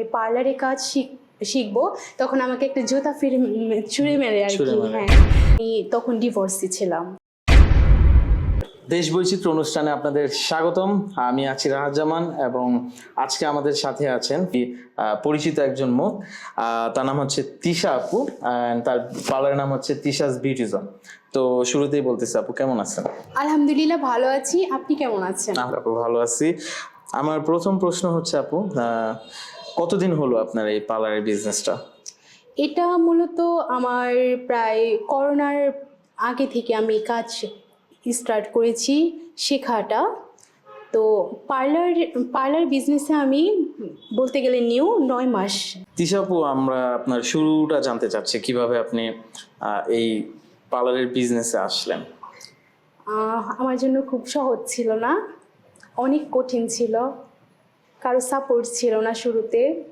আমি পার্লারে কাজ শিখ শিখব তখন আমাকে একটা জুতা ফিরে ছুঁড়ে মেরে আর কি হ্যাঁ। আমি তখন ডিভোর্সি ছিলাম। দেশ বৈচিত্র্য অনুষ্ঠানে আপনাদের স্বাগতম। আমি আছি রাহাজামান এবং আজকে আমাদের সাথে আছেন পরিচিত একজন মুখ। তার নাম হচ্ছে তিশা আপু তার পার্লারের নাম হচ্ছে তিশাস বিউটিজম তো শুরুতেই বলতেছি আপু কেমন আছেন? আলহামদুলিল্লাহ ভালো আছি। আপনি কেমন আছেন? আপু ভালো আছি। আমার প্রথম প্রশ্ন হচ্ছে আপু আহ, কতদিন হলো আপনার এই পার্লারের বিজনেসটা এটা মূলত আমার প্রায় করোনার আগে থেকে আমি কাজ স্টার্ট করেছি শেখাটা। তো পার্লার পার্লার বিজনেসে আমি বলতে গেলে নিউ নয় মাস। তিশা আপু আমরা আপনার শুরুটা জানতে চাচ্ছি কীভাবে আপনি এই পার্লারের বিজনেসে আসলেন? আমার জন্য খুব সহজ ছিল না অনেক কঠিন ছিল। কারও সাপোর্ট ছিল না শুরুতে।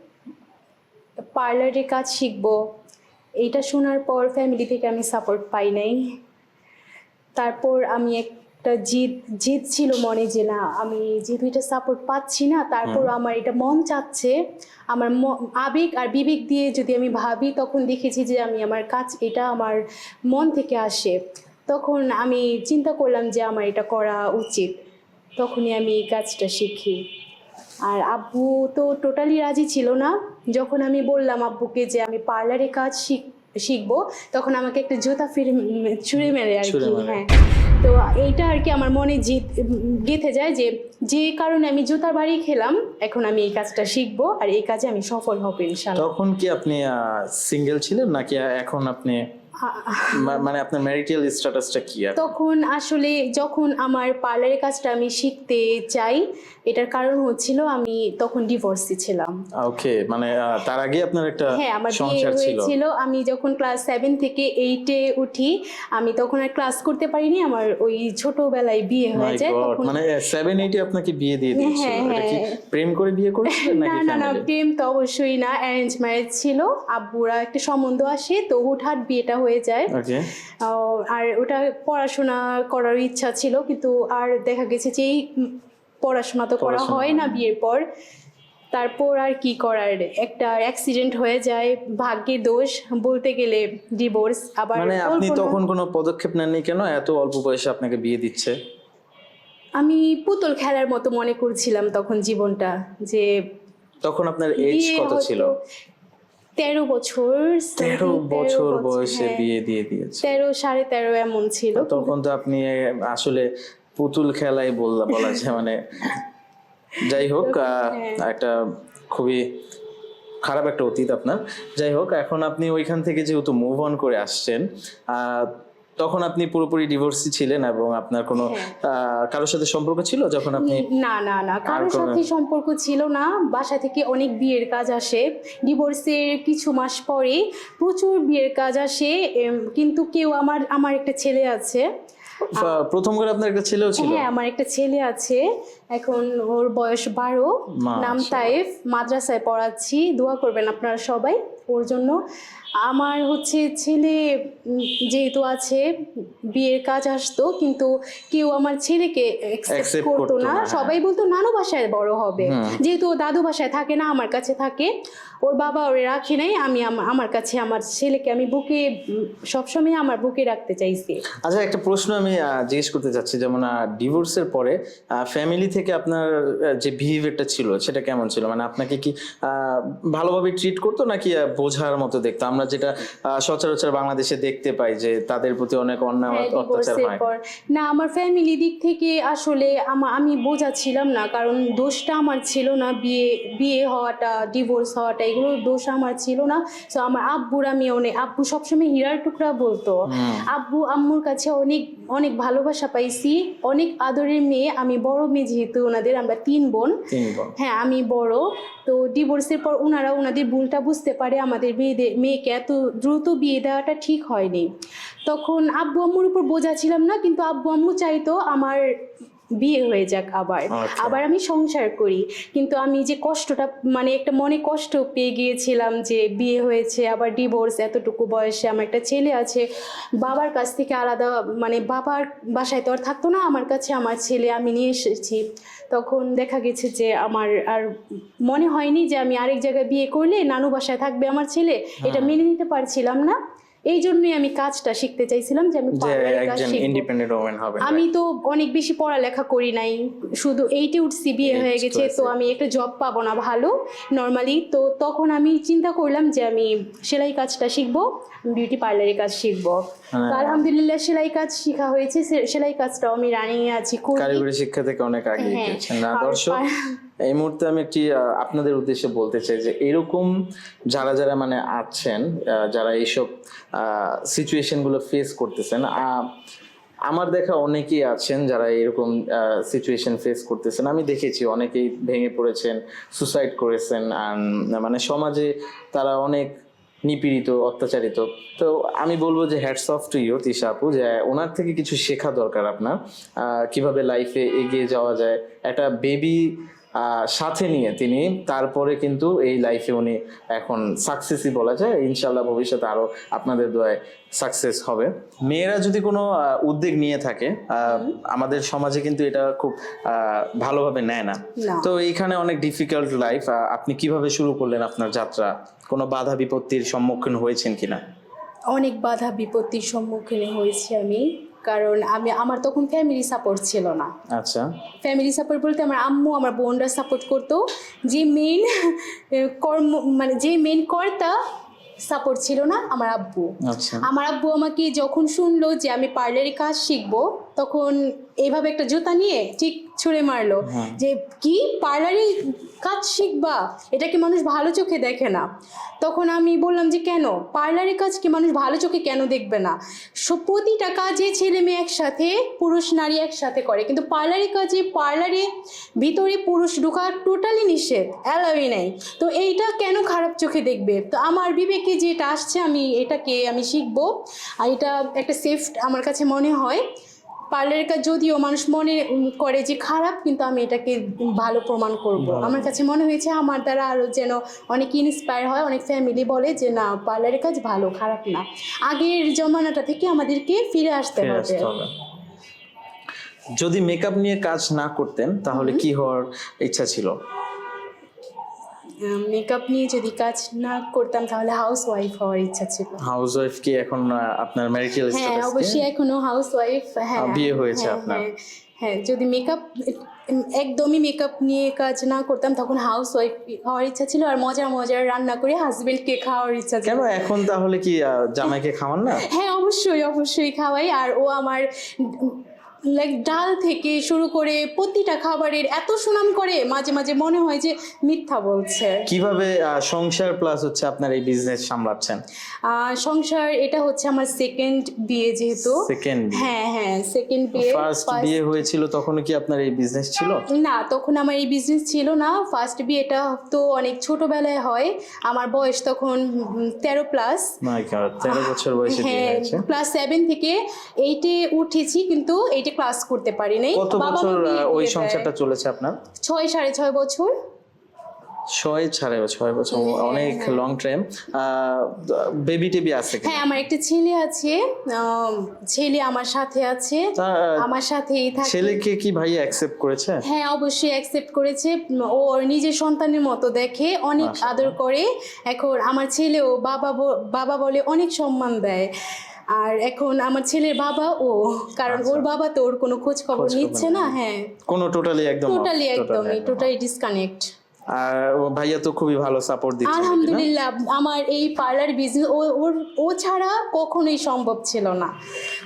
পার্লারে কাজ শিখব। এইটা শোনার পর ফ্যামিলি থেকে আমি সাপোর্ট পাই নাই। তারপর আমি একটা জিদ জিদ ছিল মনে যে না আমি যেহেতু এটা সাপোর্ট পাচ্ছি না তারপর আমার এটা মন চাচ্ছে আমার ম- আবেগ আর বিবেক দিয়ে যদি আমি ভাবি তখন দেখেছি যে আমি আমার কাজ এটা আমার মন থেকে আসে। তখন আমি চিন্তা করলাম যে আমার এটা করা উচিত। তখনই আমি এই কাজটা শিখি। আর আব্বু তো টোটালি রাজি ছিল না। যখন আমি বললাম আব্বুকে যে আমি পার্লারে কাজ শিখ শিখব তখন আমাকে একটা জুতা ফিরে ছুঁড়ে মেরে আর কি। হ্যাঁ। তো এইটা আর কি আমার মনে জিত গেঁথে যায় যে যে কারণে আমি জুতার বাড়ি খেলাম এখন আমি এই কাজটা শিখব আর এই কাজে আমি সফল হব ইনশাল্লাহ। তখন কি আপনি সিঙ্গেল ছিলেন নাকি এখন আপনি মানে আপনার ম্যারিটাল স্ট্যাটাসটা কি তখন আসলে যখন আমার পার্লারের কাজটা আমি শিখতে চাই এটার কারণ হচ্ছিল আমি তখন ডিভোর্সি ছিলাম। ওকে মানে তার আগে আপনার একটা হ্যাঁ আমার বিয়ে হয়েছিল আমি যখন ক্লাস সেভেন থেকে এইটে উঠি আমি তখন আর ক্লাস করতে পারিনি আমার ওই ছোটবেলায় বিয়ে হয়ে যায় তখন মানে সেভেন এইটে আপনাকে বিয়ে দিয়ে দিয়েছিল। হ্যাঁ, এটা কি হ্যাঁ। প্রেম করে বিয়ে করেছিলেন না নাকি না না প্রেম তো অবশ্যই না অ্যারেঞ্জ ম্যারেজ ছিল আব্বুরা একটা সম্বন্ধ আসে তো হুটহাট বিয়েটা হয়ে যায়। আর ওটা পড়াশোনা করার ইচ্ছা ছিল কিন্তু আর দেখা গেছে যে পড়াশোনা তো করা হয় না বিয়ের পর। তারপর আর কি করার? একটা অ্যাক্সিডেন্ট হয়ে যায় ভাগ্যের দোষ বলতে গেলে ডিভোর্স আবার মানে আপনি তখন কোনো পদক্ষেপ নেননি কেন? এত অল্প বয়সে আপনাকে বিয়ে দিচ্ছে? আমি পুতুল খেলার মতো মনে করছিলাম তখন জীবনটা যে তখন আপনার এজ কত ছিল? তেরো বছর তেরো বছর বয়সে হ্যাঁ। বিয়ে দিয়ে দিয়েছে তেরো সাড়ে তেরো এমন ছিল তখন তো আপনি আসলে পুতুল খেলাই বললা বলা যায় মানে যাই হোক। একটা খুবই খারাপ একটা অতীত আপনার যাই হোক এখন আপনি ওইখান থেকে যেহেতু মুভ অন করে আসছেন আহ, তখন আপনি পুরোপুরি ডিভোর্সি ছিলেন এবং আপনার কোনো আহ, কারোর সাথে সম্পর্ক ছিল যখন আপনি না না না কারোর সাথে সম্পর্ক ছিল না। বাসা থেকে অনেক বিয়ের কাজ আসে। ডিভোর্সের কিছু মাস পরে প্রচুর বিয়ের কাজ আসে। কিন্তু কেউ আমার আমার একটা ছেলে আছে। প্রথম করে আপনার একটা ছেলেও ছিল? হ্যাঁ আমার একটা ছেলে আছে। এখন ওর বয়স বারো। নাম তাইফ মাদ্রাসায় পড়াচ্ছি। দোয়া করবেন আপনারা সবাই ওর জন্য। আমার হচ্ছে ছেলে যেহেতু আছে বিয়ের কাজ আসতো কিন্তু কেউ আমার ছেলেকে অ্যাকসেপ্ট করতো না। না, হ্যাঁ। সবাই বলতো নানু বাসায় বড় হবে। যেহেতু ও দাদু বাসায় থাকে না আমার কাছে থাকে ওর বাবা ওরে রাখে নাই আমি আমার কাছে আমার ছেলেকে আমি বুকে সবসময় আমার বুকে রাখতে চাইছি। আচ্ছা একটা প্রশ্ন আমি জিজ্ঞেস করতে চাচ্ছি যেমন ডিভোর্সের পরে ফ্যামিলি থেকে আপনার যে বিহেভিয়ারটা ছিল সেটা কেমন ছিল? মানে আপনাকে কি ভালোভাবে ট্রিট করতো নাকি বোঝার মতো দেখতো? আমরা যেটা সচরাচর বাংলাদেশে দেখতে পাই যে তাদের প্রতি অনেক অন্যায় হ্যাঁ, অত্যাচার হয়। না আমার ফ্যামিলি দিক থেকে আসলে আমি বোঝা ছিলাম না কারণ দোষটা আমার ছিল না বিয়ে বিয়ে হওয়াটা ডিভোর্স হওয়াটা এগুলো দোষ আমার ছিল না। তো আমার আব্বুর আমি অনেক আব্বু সবসময় হীরার টুকরা বলতো। আব্বু আম্মুর কাছে অনেক অনেক ভালোবাসা পাইছি অনেক আদরের মেয়ে আমি বড় মেয়ে যেহেতু ওনাদের আমরা তিন বোন। তিন বোন। হ্যাঁ আমি বড়। তো ডিভোর্সের পর ওনারা ওনাদের ভুলটা বুঝতে পারে আমাদের মেয়েদের মেয়েকে এত দ্রুত বিয়ে দেওয়াটা ঠিক হয়নি। তখন আব্বু আম্মুর উপর বোঝা ছিলাম না, কিন্তু আব্বু আম্মু চাইতো আমার বিয়ে হয়ে যাক আবার। আচ্ছা। আবার আমি সংসার করি। কিন্তু আমি যে কষ্টটা মানে একটা মনে কষ্ট পেয়ে গিয়েছিলাম যে বিয়ে হয়েছে আবার ডিভোর্স এতটুকু বয়সে আমার একটা ছেলে আছে। বাবার কাছ থেকে আলাদা মানে বাবার বাসায় তো আর থাকতো না আমার কাছে আমার ছেলে আমি নিয়ে এসেছি। তখন দেখা গেছে যে আমার আর মনে হয়নি যে আমি আরেক জায়গায় বিয়ে করলে নানু বাসায় থাকবে আমার ছেলে। এটা মেনে নিতে পারছিলাম না। এই জন্যই আমি কাজটা শিখতে চাইছিলাম যে আমি। ইন্ডিপেন্ডেন্ট ওমেন হবে আমি তো অনেক বেশি পড়ালেখা করি নাই শুধু এইটে উঠছি বিয়ে Eight হয়ে গেছে তো আমি একটা জব পাবো না ভালো নর্মালি তো তখন আমি চিন্তা করলাম যে আমি সেলাই কাজটা শিখব বিউটি পার্লারের কাজ শিখব। হ্যাঁ। আলহামদুলিল্লাহ সেলাই কাজ শেখা হয়েছে সেলাই কাজটাও আমি রানিং আছি করি। কারিগরি শিক্ষা থেকে অনেক আগে হ্যাঁ, দর্শক এই মুহূর্তে আমি একটি আপনাদের উদ্দেশ্যে বলতে চাই যে এরকম যারা যারা মানে আছেন যারা এইসব সিচুয়েশনগুলো ফেস করতেছেন আমার দেখা অনেকেই আছেন যারা এরকম সিচুয়েশন ফেস করতেছেন। আমি দেখেছি অনেকেই ভেঙে পড়েছেন সুসাইড করেছেন মানে সমাজে তারা অনেক নিপীড়িত, অত্যাচারিত। তো আমি বলব যে hats off to you Tisha আপু, যে ওনার থেকে কিছু শেখা দরকার আপনার কীভাবে লাইফে এগিয়ে যাওয়া যায়। একটা বেবি সাথে নিয়ে তিনি তারপরে কিন্তু এই লাইফে উনি এখন সাকসেসই বলা যায়। ইনশাল্লাহ ভবিষ্যতে আরও আপনাদের দোয়ায় সাকসেস হবে। মেয়েরা যদি কোনো উদ্যোগ নিয়ে থাকে আমাদের সমাজে কিন্তু এটা খুব ভালোভাবে নেয় না। না। তো এইখানে অনেক ডিফিকাল্ট লাইফ আপনি কীভাবে শুরু করলেন আপনার যাত্রা? কোনো বাধা বিপত্তির সম্মুখীন হয়েছেন কিনা? অনেক বাধা বিপত্তির সম্মুখীন হয়েছি আমি। কারণ আমি আমার তখন ফ্যামিলি সাপোর্ট ছিল না। আচ্ছা। ফ্যামিলি সাপোর্ট বলতে আমার আম্মু আমার বোনরা সাপোর্ট করতো। যে মেন কর্ম মানে যে মেন কর্তা সাপোর্ট ছিল না আমার আব্বু। আচ্ছা। আমার আব্বু আমাকে যখন শুনলো যে আমি পার্লারে কাজ শিখব তখন এইভাবে একটা জুতা নিয়ে ঠিক ছুঁড়ে মারলো হ্যাঁ। যে কি? পার্লারে কাজ শিখবা? এটা কি মানুষ ভালো চোখে দেখে না? তখন আমি বললাম যে কেন? পার্লারে কাজ কি মানুষ ভালো চোখে কেন দেখবে না? প্রতিটা কাজে ছেলে মেয়ে একসাথে পুরুষ নারী একসাথে করে। কিন্তু পার্লারে কাজে পার্লারে ভিতরে পুরুষ ঢোকা টোটালি নিষেধ অ্যালাউই নেই। তো এইটা কেন খারাপ চোখে দেখবে? তো আমার বিবেকে যেটা আসছে আমি এটাকে আমি শিখব। আর এটা একটা সেফ আমার কাছে মনে হয়। পার্লারের কাজ যদিও মানুষ মনে করে যে খারাপ কিন্তু আমি এটাকে ভালো প্রমাণ করব। আমার কাছে মনে হয়েছে আমার দ্বারা আরও যেন অনেক ইন্সপায়ার হয় অনেক ফ্যামিলি বলে যে না পার্লারের কাজ ভালো খারাপ না। আগের জমানাটা থেকে আমাদেরকে ফিরে আসতে হবে। যদি মেকআপ নিয়ে কাজ না করতেন তাহলে কি হওয়ার ইচ্ছা ছিল? মেকআপ নিয়ে যদি কাজ না করতাম তাহলে হাউস ওয়াইফ হওয়ার ইচ্ছা ছিল। হাউস ওয়াইফ কি এখন আপনার ম্যারিটাল স্ট্যাটাস হ্যাঁ অবশ্যই এখনও হাউস ওয়াইফ হ্যাঁ বিয়ে হয়েছে হ্যাঁ, আপনার। হ্যাঁ, হ্যাঁ যদি মেকআপ একদমই মেকআপ নিয়ে কাজ না করতাম তখন হাউস ওয়াইফ হওয়ার ইচ্ছা ছিল আর মজার মজার রান্না করে হাজবেন্ডকে খাওয়ার ইচ্ছা ছিল। কেন? এখন তাহলে কি জামাইকে খাওয়ান না? হ্যাঁ অবশ্যই অবশ্যই খাওয়াই আর ও আমার লাইক ডাল থেকে শুরু করে প্রতিটা খাবারের এত সুনাম করে মাঝে মাঝে মনে হয় যে মিথ্যা বলছে। কীভাবে আহ, সংসার প্লাস হচ্ছে আপনার এই বিজনেস সামলাচ্ছেন? সংসার এটা হচ্ছে আমার সেকেন্ড বিয়ে যেহেতু। সেকেন্ড হ্যাঁ হ্যাঁ সেকেন্ড বিয়ে ফার্স্ট First- বিয়ে হয়েছিল তখনও কি আপনার এই বিজনেস ছিল? না তখন আমার এই বিজনেস ছিল না। ফার্স্ট বিয়েটা তো অনেক ছোটবেলায় হয়। আমার বয়স তখন তেরো প্লাস মাই গড তেরো বছর বয়সে বিয়ে হ্যাঁ হয়েছে। ক্লাস সেভেন থেকে এইটে উঠেছি কিন্তু এইটে ক্লাস করতে পারি নাই কত বাবা বছর ওই সংসারটা চলেছে আপনার? ছয় সাড়ে ছয় বছর। ছয় সাড়ে ছয় বছর অনেক লং টাইম বেবি টেবি আছে হ্যাঁ আমার একটা ছেলে আছে ছেলে আমার সাথে আছে আমার সাথেই থাকে। ছেলেকে কি ভাই অ্যাকসেপ্ট করেছে? হ্যাঁ অবশ্যই অ্যাকসেপ্ট করেছে। ও নিজের সন্তানের মতো দেখে অনেক আদর করে। এখন আমার ছেলেও বাবা বাবা বলে অনেক সম্মান দেয়। আর এখন আমার ছেলের বাবা ও কারণ ওর বাবা তো ওর কোনো খোঁজ খবর নিচ্ছে না হ্যাঁ। কোনো টোটালি একদম টোটালি একদমই একদম টোটালি ডিসকানেক্ট আর ও ভাইয়া তো খুবই ভালো সাপোর্ট দিচ্ছে আলহামদুলিল্লাহ আমার এই পার্লার বিজনেস ও ওর ও ছাড়া কখনোই সম্ভব ছিল না।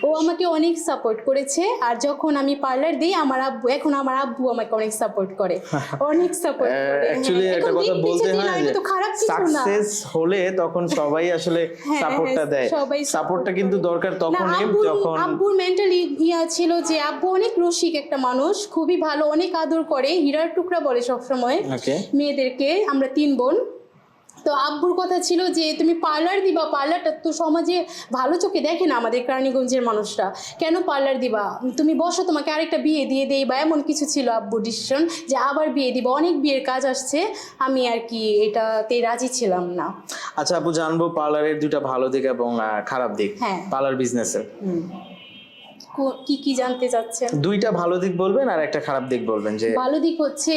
ও আমাকে অনেক সাপোর্ট করেছে। আর যখন আমি পার্লার দিই আমার আব্বু এখন আমার আব্বু আমাকে অনেক সাপোর্ট করে। অনেক সাপোর্ট করে। অ্যাকচুয়ালি হ্যাঁ, একটা কথা বলতে হয় যে সাকসেস হলে তখন সবাই আসলে হ্যাঁ, সাপোর্টটা হ্যাঁ, দেয়। সবাই সাপোর্টটা কিন্তু দরকার তখন যখন আব্বুর মেন্টালি ইয়া ছিল যে আব্বু অনেক রসিক একটা মানুষ খুবই ভালো অনেক আদর করে। হীরার টুকরা বলে সবসময়। মেয়েদেরকে আমরা তিন বোন। তো আব্বুর কথা ছিল যে তুমি পার্লার দিবা পার্লারটা তো সমাজে ভালো চোখে দেখে না আমাদের কেরানীগঞ্জের মানুষরা। কেন পার্লার দিবা? তুমি বসো তোমাকে আরেকটা বিয়ে দিয়ে দেই। বা এমন কিছু ছিল আব্বুর ডিসিশন যে আবার বিয়ে দিবা। অনেক বিয়ের কাজ আসছে আমি আর কি এটাতে রাজি ছিলাম না। আচ্ছা আপু জানব পার্লারের দুটা ভালো দিক এবং খারাপ দিক হ্যাঁ। পার্লার বিজনেসের কো- কি কি জানতে চাচ্ছেন? দুইটা ভালো দিক বলবেন আর একটা খারাপ দিক বলবেন যে ভালো দিক হচ্ছে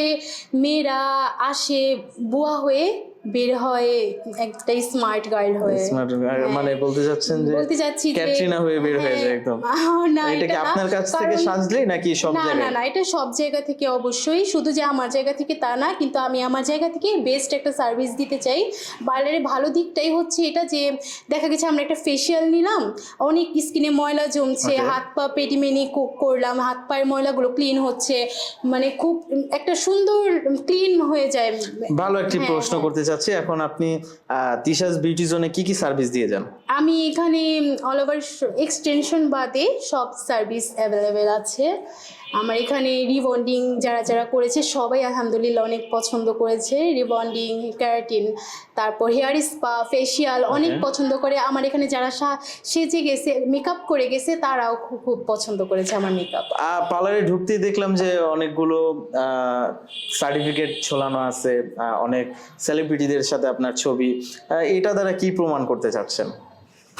মেয়েরা আসে বুয়া হয়ে বের হয় একটা স্মার্ট গার্ল হয়ে। আহ, মানে বলতে চাচ্ছেন যে বলতে চাচ্ছি যে ক্যাটরিনা হয়ে বের হয়ে যায় হ্যাঁ, একদম না এটা কি আপনার কাছ থেকে কারণ- নাকি সব না না না এটা সব জায়গা থেকে অবশ্যই শুধু যে আমার জায়গা থেকে তা না কিন্তু আমি আমার জায়গা থেকে বেস্ট একটা সার্ভিস দিতে চাই। পার্লারের ভালো দিকটাই হচ্ছে এটা যে দেখা গেছে আমরা একটা ফেসিয়াল নিলাম অনেক স্কিনে ময়লা জমছে হাত পা পেটিমেনি করলাম হাত পায়ের ময়লাগুলো ক্লিন হচ্ছে মানে খুব একটা সুন্দর ক্লিন হয়ে যায়। ভালো একটি হ্যাঁ, প্রশ্ন হ্যাঁ। করতে চাচ্ছি এখন আপনি তিশাস বিউটি জোনে কি কি সার্ভিস দিয়ে যান? আমি এখানে অল ওভার এক্সটেনশন বাদে সব সার্ভিস অ্যাভেলেবেল আছে। আমার এখানে রিবন্ডিং যারা যারা করেছে সবাই আলহামদুলিল্লাহ অনেক পছন্দ করেছে। রিবন্ডিং ক্যারাটিন তারপর হেয়ার স্পা ফেসিয়াল অনেক পছন্দ করে। আমার এখানে যারা সা- সেজে গেছে মেকআপ করে গেছে তারাও খুব খুব পছন্দ করেছে আমার মেকআপ পার্লারে ঢুকতেই দেখলাম যে অনেকগুলো সার্টিফিকেট ঝোলানো আছে অনেক অনেক সেলিব্রিটিদের সাথে আপনার ছবি এটা দ্বারা কি প্রমাণ করতে চাচ্ছেন?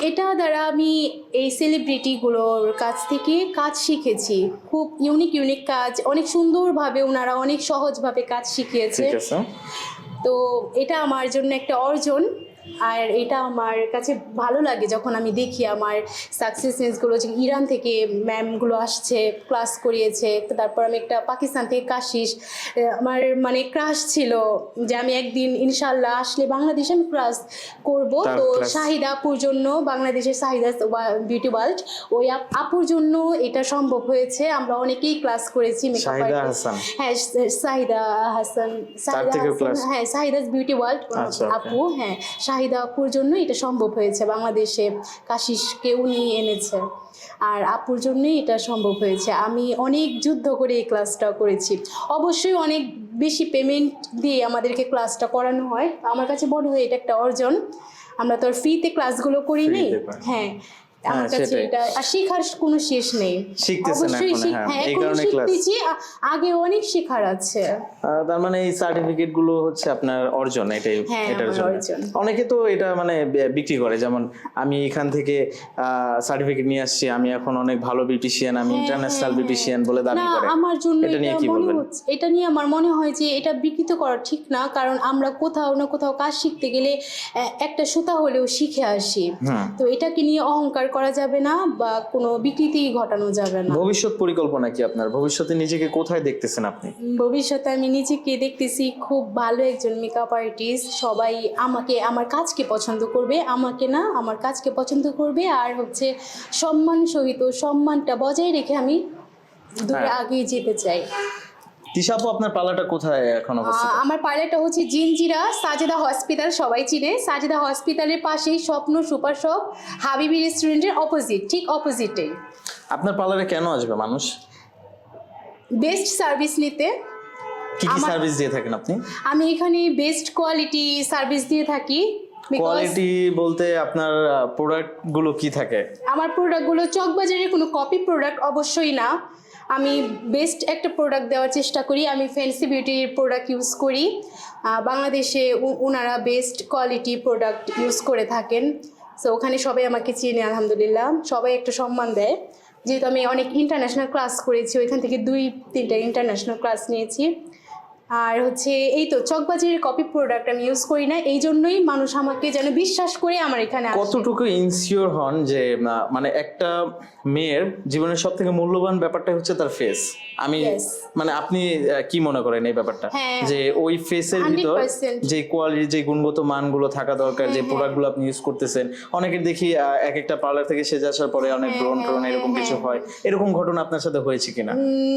এটা দ্বারা আমি এই সেলিব্রিটিগুলোর কাছ থেকে কাজ শিখেছি। খুব ইউনিক ইউনিক কাজ অনেক সুন্দরভাবে ওনারা অনেক সহজভাবে কাজ শিখিয়েছে। তো এটা আমার জন্য একটা অর্জন। আর এটা আমার কাছে ভালো লাগে যখন আমি দেখি আমার সাকসেসেসগুলো যে ইরান থেকে ম্যামগুলো আসছে ক্লাস করিয়েছে তারপর আমি একটা পাকিস্তান থেকে কাশিস আমার মানে ক্রাশ ছিল যে আমি একদিন ইনশাল্লাহ আসলে বাংলাদেশে আমি ক্লাস করব। তো শাহিদা আপুর জন্য বাংলাদেশের শাহিদা বিউটি ওয়ার্ল্ড ওই আপুর জন্য এটা সম্ভব হয়েছে। আমরা অনেকেই ক্লাস করেছি। হ্যাঁ শাহিদা হাসান শাহিদা হাসান, হ্যাঁ শাহিদাস বিউটি ওয়ার্ল্ড আচ্ছা, আপু হ্যাঁ শাহিদা আপুর জন্য এটা সম্ভব হয়েছে। বাংলাদেশে কাশিসকে নিয়ে এনেছে। আর আপুর জন্যই এটা সম্ভব হয়েছে। আমি অনেক যুদ্ধ করে এই ক্লাসটা করেছি। অবশ্যই অনেক বেশি পেমেন্ট দিয়ে আমাদেরকে ক্লাসটা করানো হয়। আমার কাছে মনে হয় এটা একটা অর্জন। আমরা তো আর ফ্রিতে ক্লাসগুলো করি নি Free তে করি। হ্যাঁ। আমার হ্যাঁ, কাছে এটা আর শেখার কোনো শেষ নেই। শিখতেছেন এখন, হ্যাঁ, হ্যাঁ এই কারণে class। আগে অনেক শেখার আছে। তার মানে এই সার্টিফিকেটগুলো হচ্ছে আপনার অর্জন এটাই এটার জন্য। অনেকে তো এটা মানে বিক্রি করে যেমন আমি এখান থেকে সার্টিফিকেট নিয়ে আসছি আমি এখন অনেক ভালো বিউটিশিয়ান আমি ইন্টারন্যাশনাল বিউটিশিয়ান বলে দাবি করে। আমার জন্য এটা নিয়ে কি বলবেন? এটা নিয়ে আমার মনে হয় যে এটা বিকৃত করা ঠিক না কারণ আমরা কোথাও না কোথাও কাজ শিখতে গেলে একটা সুতা হলেও শিখে আসি। তো এটাকে নিয়ে অহংকার করা যাবে না বা কোনো বিকৃতি ঘটানো যাবে না। ভবিষ্যৎ পরিকল্পনা কি আপনার? ভবিষ্যতে নিজেকে কোথায় দেখতেছেন আপনি? ভবিষ্যতে আমি নিজেকে দেখতেছি খুব ভালো একজন মেকআপ আর্টিস্ট সবাই আমাকে আমার কাজকে পছন্দ করবে আমাকে না আমার কাজকে পছন্দ করবে আর হচ্ছে সম্মান সহিত সম্মানটা বজায় রেখে আমি দূরে হ্যাঁ। আগিয়ে যেতে চাই। তিশাপু আপনার পালাটা কোথায় এখন অবস্থিত? আমার পার্লারটা হচ্ছে জিনজিরা সাজেদা হসপিটাল সবাই চিনে। সাজেদা হসপিটালের পাশেই স্বপ্ন সুপার শপ হাবিবি রেস্টুরেন্টের অপোজিট ঠিক অপোজিটে আপনার পার্লারে কেন আসবে মানুষ? বেস্ট সার্ভিস নিতে। কি কি সার্ভিস দিয়ে থাকেন আপনি? আমি এখানে বেস্ট কোয়ালিটি সার্ভিস দিয়ে থাকি কোয়ালিটি বলতে আপনার প্রোডাক্টগুলো কি থাকে? আমার প্রোডাক্টগুলো চকবাজারের কোনো কপি প্রোডাক্ট অবশ্যই না। আমি বেস্ট একটা প্রোডাক্ট দেওয়ার চেষ্টা করি। আমি ফ্যান্সি বিউটির প্রোডাক্ট ইউজ করি। বাংলাদেশে ওনারা বেস্ট কোয়ালিটি প্রোডাক্ট ইউজ করে থাকেন। সো ওখানে সবাই আমাকে চিনে, আলহামদুলিল্লাহ। সবাই একটা সম্মান দেয়। যেহেতু আমি অনেক ইন্টারন্যাশনাল ক্লাস করেছি, ওইখান থেকে দুই, তিনটা ইন্টারন্যাশনাল ক্লাস নিয়েছি। আর হচ্ছে এই তো চকবাজারের কপি প্রোডাক্ট আমি ইউজ করি না এই জন্যই মানুষ আমাকে যেন বিশ্বাস করে আমার এখানে কতটুকু ইনসিওর হন যে মানে একটা মেয়ের জীবনের সব থেকে মূল্যবান ব্যাপারটা হচ্ছে তার ফেস আমি মানে আপনি কি মনে করেন এই ব্যাপারটা? হ্যাঁ। যে ওই ফেসের ভিতর 100% যে কোয়ালিটি যে গুণগত মানগুলো থাকা দরকার যে হ্যাঁ, প্রোডাক্টগুলো আপনি ইউজ করতেছেন অনেকের দেখি এক একটা পার্লার থেকে সেজে আসার পরে অনেক হ্যাঁ, ব্রণ হ্যাঁ, এরকম হ্যাঁ, কিছু হয়। এরকম ঘটনা আপনার সাথে হয়েছে কিনা?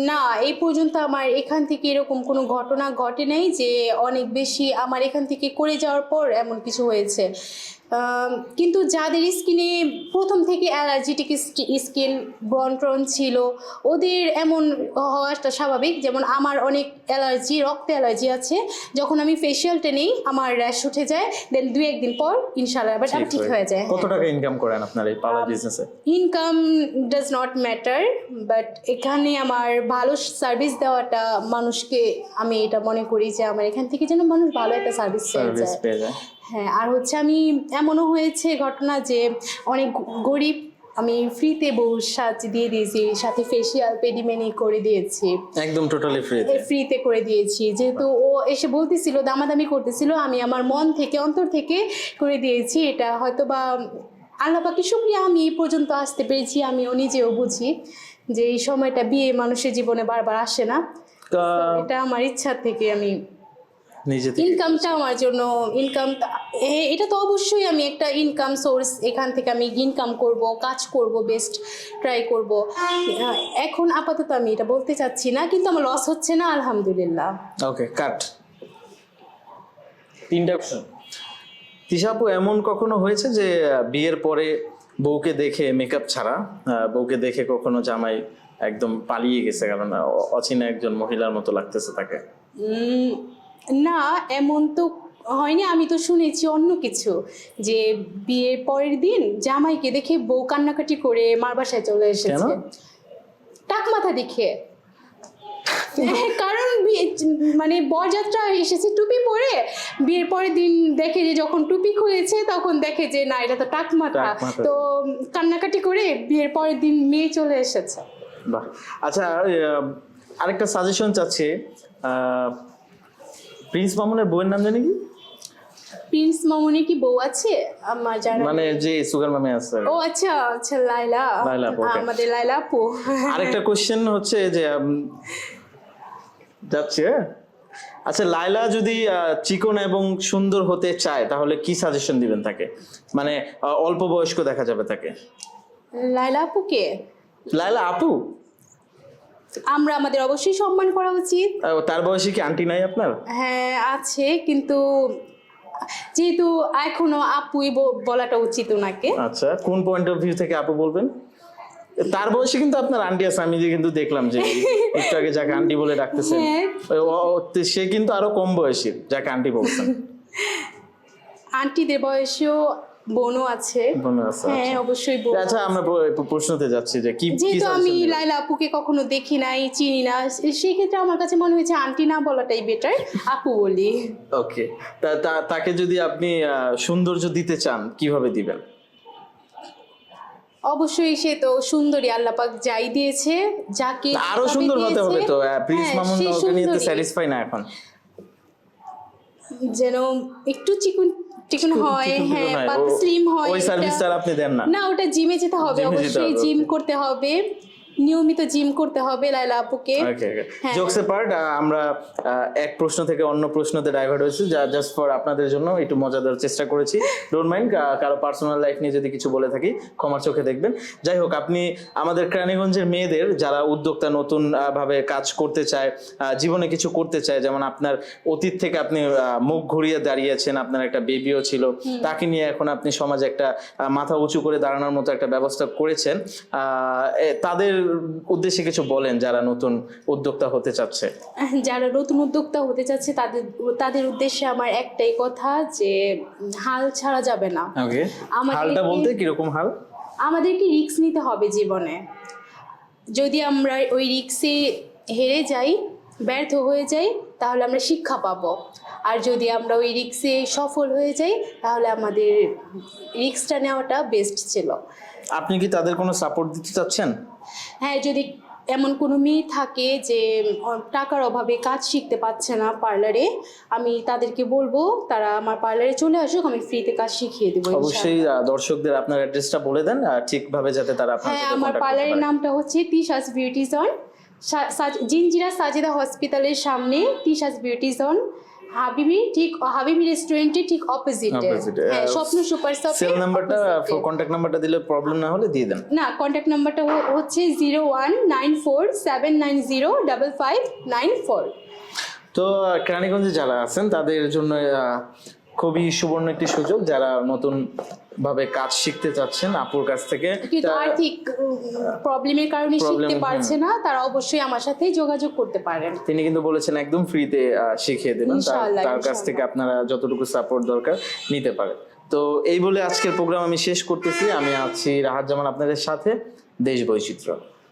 না এই পর্যন্ত আমার এখান থেকে এরকম কোনো ঘটনা ঘটে নাই যে অনেক বেশি আমার এখান থেকে করে যাওয়ার পর এমন কিছু হয়েছে। কিন্তু যাদের স্কিনে প্রথম থেকে অ্যালার্জিটিক স্কিন ব্রন ছিল ওদের এমন হওয়াটা স্বাভাবিক। যেমন আমার অনেক অ্যালার্জি রক্তে অ্যালার্জি আছে যখন আমি ফেসিয়ালটা নেই আমার র্যাশ উঠে যায় দেন দুই একদিন পর ইনশাল্লাহ আবার ঠিক হয়ে যায়। কত টাকা ইনকাম করেন আপনার এই পার্লার বিজনেসে income does not matter but এখানে আমার ভালো সার্ভিস দেওয়াটা মানুষকে আমি এটা মনে করি যে আমার এখান থেকে যেন মানুষ ভালো একটা সার্ভিস পেয়ে যায়। হ্যাঁ আর হচ্ছে আমি এমনও হয়েছে ঘটনা যে অনেক গরিব আমি ফ্রিতে বউ সাজ দিয়ে দিয়েছি সাথে ফেসিয়াল পেডিমেনি করে দিয়েছি। একদম টোটালি ফ্রি ফ্রিতে করে দিয়েছি। যেহেতু ও এসে বলতেছিল দামাদামি করতেছিল আমি আমার মন থেকে অন্তর থেকে করে দিয়েছি। এটা হয়তো বা আল্লাহ পাকি শুক্রিয়া আমি এই পর্যন্ত আসতে পেরেছি আমিও নিজেও বুঝি যে এই সময়টা বিয়ে মানুষের জীবনে বারবার আসে না। এটা আমার ইচ্ছা থেকে আমি নিজে ইনকামটা আমার জন্য ইনকাম এটা তো অবশ্যই আমি একটা ইনকাম সোর্স এখান থেকে আমি ইনকাম করব কাজ করব বেস্ট ট্রাই করব। এখন আপাতত আমি এটা বলতে চাচ্ছি না কিন্তু আমার লস হচ্ছে না আলহামদুলিল্লাহ। ওকে কাট তিনটা অপশন তিশাপু এমন কখনো হয়েছে যে বিয়ের পরে বউকে দেখে মেকআপ ছাড়া বউকে দেখে কখনো জামাই একদম পালিয়ে গেছে? কারণ অচেনা একজন মহিলার মতো লাগতেছে তাকে। না এমন তো হয়নি আমি তো শুনেছি অন্য কিছু যে বিয়ের পরের দিন জামাইকে দেখে বউ কান্নাকাটি করে মার বাসায় চলে এসেছে। টাক মাথা দেখে। কারণ বিয়ে- মানে বরযাত্রা এসেছে টুপি পরে বিয়ের পরের দিন দেখে যে যখন টুপি খুলেছে তখন দেখে যে না এটা তো টাক মাথা। তো কান্নাকাটি করে বিয়ের পরের দিন মেয়ে চলে এসেছে। বাহ। আচ্ছা আরেকটা সাজেশন চাচ্ছি প্রিন্স মামুনের বউয়ের নাম জানি কি? প্রিন্স মামনি কি বউ আছে? আমার জানা মানে যে সুগার মামে আছে। ও আচ্ছা আচ্ছা লাইলা লাইলা আপু, আমাদের লাইলা আপু। আরেকটা কোশ্চেন হচ্ছে যে যাচ্ছে হ্যাঁ? আচ্ছা লাইলা যদি চিকন এবং সুন্দর হতে চায় তাহলে কি সাজেশন দিবেন তাকে? মানে অল্প বয়স্ক দেখা যাবে তাকে। লাইলা আপুকে? লাইলা আপু? আমরা আমাদের অবশ্যই সম্মান করা উচিত। তার বয়সে কি আন্টি নাই আপনার? হ্যাঁ আছে কিন্তু যেহেতু এখনও আপুই বলাটা উচিত ওনাকে আচ্ছা কোন পয়েন্ট অফ ভিউ থেকে আপু বলবেন? তার বয়সে কিন্তু আপনার আন্টি আছে আমি যে কিন্তু দেখলাম যে একটু আগে যাকে আন্টি বলে ডাকতেছেন। হ্যাঁ। সে কিন্তু আরও কম বয়সী যাকে আন্টি বলছেন। আন্টিদের বয়সেও বোনও আছে। হ্যাঁ আচ্ছা। অবশ্যই বোন আচ্ছা আমরা প্রশ্নতে যাচ্ছি যে কি যেহেতু আমি লাইলা আপুকে কখনো দেখি নাই চিনি না সে- সেক্ষেত্রে আমার কাছে মনে হয়েছে আন্টি না বলাটাই বেটার আপু বলি। ওকে তাকে যদি আপনি সৌন্দর্য দিতে চান কীভাবে দিবেন? অবশ্যই সে তো সুন্দরী আল্লাপাক যাই দিয়েছে যাকে আরও সুন্দর হতে হবে তো। প্রিন্স হ্যাঁ, মামুন ওকে নিয়ে তো স্যাটিসফাই না এখন। যেন একটু চিকুন চিকুন হয় হ্যাঁ। পাতলা স্লিম হয় ওই সার্ভিসটা আপনি দেন না। না ওটা জিমে যেতে হবে অবশ্যই জিম করতে হবে। নিয়মিত জিম করতে হবে লাইলা আপুকে। হ্যাঁ। জোকস পার্ট আমরা এক প্রশ্ন থেকে অন্য প্রশ্নতে ডাইভার্ট হয়েছি যা জাস্ট ফর আপনাদের জন্য একটু মজাদার চেষ্টা করেছি। ডোন্ট মাইন্ড কারও পার্সোনাল লাইফ নিয়ে যদি কিছু বলে থাকি ক্ষমার চোখে দেখবেন। যাই হোক আপনি আমাদের কেরানীগঞ্জের মেয়েদের যারা উদ্যোক্তা নতুন ভাবে কাজ করতে চায় আহ, জীবনে কিছু করতে চায় যেমন আপনার অতীত থেকে আপনি মুখ ঘুরিয়ে দাঁড়িয়েছেন আপনার একটা বেবিও ছিল তাকে নিয়ে এখন আপনি সমাজে একটা মাথা উঁচু করে দাঁড়ানোর মতো একটা ব্যবস্থা করেছেন। আহ, তাদের উদ্দেশ্যে কিছু বলেন যারা নতুন উদ্যোক্তা হতে চাচ্ছে? যারা নতুন উদ্যোক্তা হতে চাচ্ছে তাদের তাদের উদ্দেশ্যে আমার একটাই কথা যে হাল ছাড়া যাবে না। হালটা বলতে কীরকম হাল? আমাদেরকে রিস্ক নিতে হবে জীবনে। যদি আমরা ওই রিক্সে হেরে যাই ব্যর্থ হয়ে যাই তাহলে আমরা শিক্ষা পাবো। আর যদি আমরা ওই রিক্সে সফল হয়ে যাই তাহলে আমাদের রিক্সটা নেওয়াটা বেস্ট ছিল। আপনি কি তাদের কোনো সাপোর্ট দিতে চাচ্ছেন? হ্যাঁ যদি এমন কোনো মেয়ে থাকে যে টাকার অভাবে কাজ শিখতে পারছে না পার্লারে আমি তাদেরকে বলব তারা আমার পার্লারে চলে আসুক আমি ফ্রিতে কাজ শিখিয়ে দেবো অবশ্যই দর্শকদের আপনার অ্যাড্রেসটা বলে দেন ঠিকভাবে যাতে তারা হ্যাঁ আমার পার্লারের নামটা হচ্ছে তিশাস বিউটি জোন জিনজিরা সাজেদা হসপিটালের সামনে তিশাস বিউটি জোন হাবিবি ঠিক হাবিবি রেস্টুরেন্টের ঠিক অপোজিটে হ্যাঁ স্বপ্ন সুপার শপ সেল নাম্বারটা। কন্ট্যাক্ট নাম্বারটা দিলে প্রবলেম না হলে দিয়ে দেন। না কন্টাক্ট নাম্বারটা হচ্ছে zero one nine four seven nine zero double five nine four তো আহ, কেরানীগঞ্জে যারা আছেন তাদের জন্য খুবই সুবর্ণ একটি সুযোগ যারা নতুন ভাবে কাজ শিখতে চাচ্ছেন আপুর কাছ থেকে। কিন্তু আর্থিক প্রবলেমের কারণে শিখতে পারছে না তারা অবশ্যই আমার সাথেই যোগাযোগ করতে পারেন। তিনি কিন্তু বলেছেন একদম ফ্রিতে শিখিয়ে দেবেন। তার- কাছ থেকে আপনারা যতটুকু সাপোর্ট দরকার নিতে পারেন। তো এই বলে আজকের প্রোগ্রাম আমি শেষ করতেছি। আমি আছি রাহাত জামান আপনাদের সাথে দেশ বৈচিত্র্য